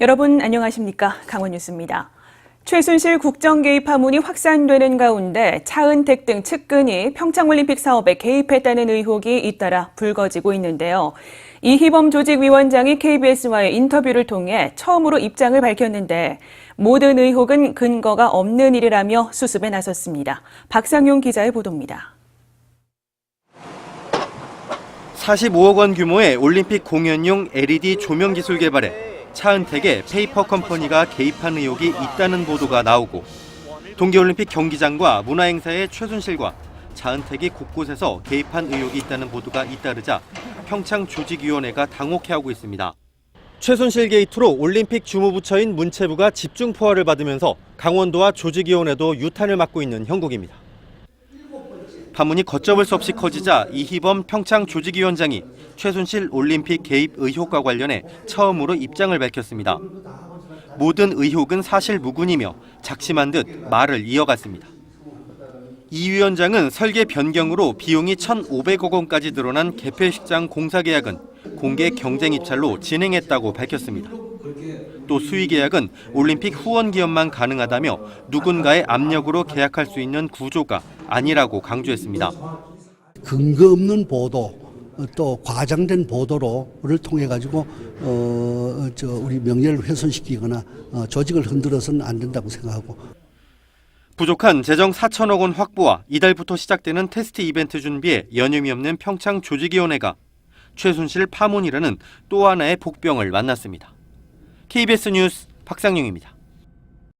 여러분 안녕하십니까? 강원 뉴스입니다. 최순실 국정 개입 파문이 확산되는 가운데 차은택 등 측근이 평창올림픽 사업에 개입했다는 의혹이 잇따라 불거지고 있는데요. 이희범 조직위원장이 KBS와의 인터뷰를 통해 처음으로 입장을 밝혔는데 모든 의혹은 근거가 없는 일이라며 수습에 나섰습니다. 박상용 기자의 보도입니다. 45억 원 규모의 올림픽 공연용 LED 조명 기술 개발에 차은택의 페이퍼 컴퍼니가 개입한 의혹이 있다는 보도가 나오고 동계올림픽 경기장과 문화행사의 최순실과 차은택이 곳곳에서 개입한 의혹이 있다는 보도가 잇따르자 평창 조직위원회가 당혹해하고 있습니다. 최순실 게이트로 올림픽 주무부처인 문체부가 집중 포화를 받으면서 강원도와 조직위원회도 유탄을 맞고 있는 형국입니다. 파문이 걷잡을 수 없이 커지자 이희범 평창 조직위원장이 최순실 올림픽 개입 의혹과 관련해 처음으로 입장을 밝혔습니다. 모든 의혹은 사실 무근이며 작심한 듯 말을 이어갔습니다. 이 위원장은 설계 변경으로 비용이 1,500억 원까지 늘어난 개폐식장 공사 계약은 공개 경쟁 입찰로 진행했다고 밝혔습니다. 또 수의 계약은 올림픽 후원 기업만 가능하다며 누군가의 압력으로 계약할 수 있는 구조가 아니라고 강조했습니다. 근거 없는 보도 어, 또 과장된 보도로를 통해 가지고 어 저 우리 명예를 훼손시키거나 어, 조직을 흔들어서는 안 된다고 생각하고 부족한 재정 4천억 원 확보와 이달부터 시작되는 테스트 이벤트 준비에 여념이 없는 평창 조직위원회가 최순실 파문이라는 또 하나의 복병을 만났습니다. KBS 뉴스 박상용입니다.